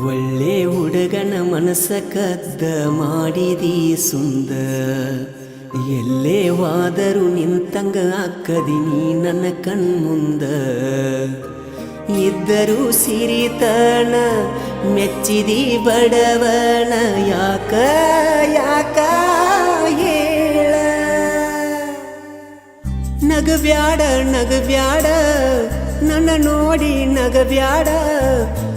ಒಳ್ಳೆ ಹುಡುಗನ ಮನಸ್ಸ ಕದ್ದ ಮಾಡಿದಿ ಸುಂದ ಎಲ್ಲೇ ವಾದರೂ ನಿಂತಂಗ ಅಕ್ಕದಿನಿ ನನ್ನ ಕಣ್ಮುಂದ ಇದ್ದರೂ ಸಿರಿತನ ಮೆಚ್ಚಿದಿ ಬಡವನ ಯಾಕ ಯಾಕ ಹೇಳ ನಗಬ್ಯಾಡ ನಗಬ್ಯಾಡ ನನ್ನ ನೋಡಿ ನಗಬ್ಯಾಡ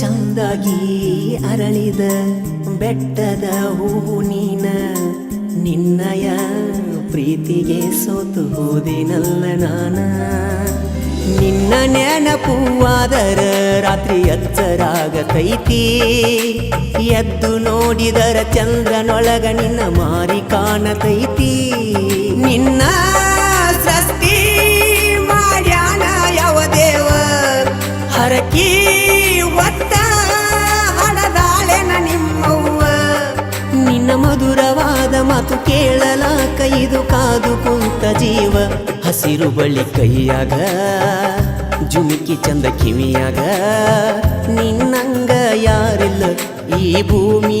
ಚಂದಾಗಿ ಅರಳಿದ ಬೆಟ್ಟದ ಹೂವು ನೀನ. ನಿನ್ನಯ ಪ್ರೀತಿಗೆ ಸೋತು ಹೋದಿನಲ್ಲ ನಾನ. ನಿನ್ನ ನೆನಪುವಾದರ ರಾತ್ರಿ ಎಚ್ಚರಾಗತೈತಿ ಎದ್ದು ನೋಡಿದರ ಚಂದ್ರನೊಳಗ ನಿನ್ನ ಮಾರಿ ಕಾಣತೈತಿ. ನಿನ್ನ ಸೃಷ್ಟಿ ಮಾಡ್ಯಾನ ಯಾವ ದೇವ? ಹರಕಿ ಮಾತು ಕೇಳಲ ಕೈದು ಕಾದು ಕುಂತ ಜೀವ. ಹಸಿರು ಬಳಿ ಕೈಯಾಗ, ಜುಮಿಕಿ ಚಂದ ಕಿವಿಯಾಗ, ನಿನ್ನಂಗ ಯಾರಿಲ್ಲ ಈ ಭೂಮಿ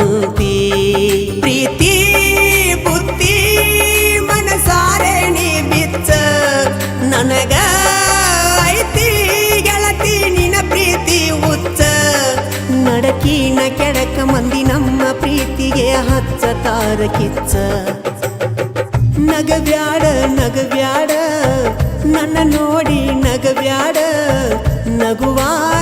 ನಡಕಿನ ಕೆಡಕ ಮಂದಿ ನಮ್ಮ ಪ್ರೀತಿಗೆ ಹಚ್ಚ ತಾರ ಕಿಚ್ಚ. ನಗವ್ಯಾಡ ನಗವ್ಯಾಡ ನನ್ನ ನೋಡಿ ನಗವ್ಯಾಡ ನಗುವಾಗ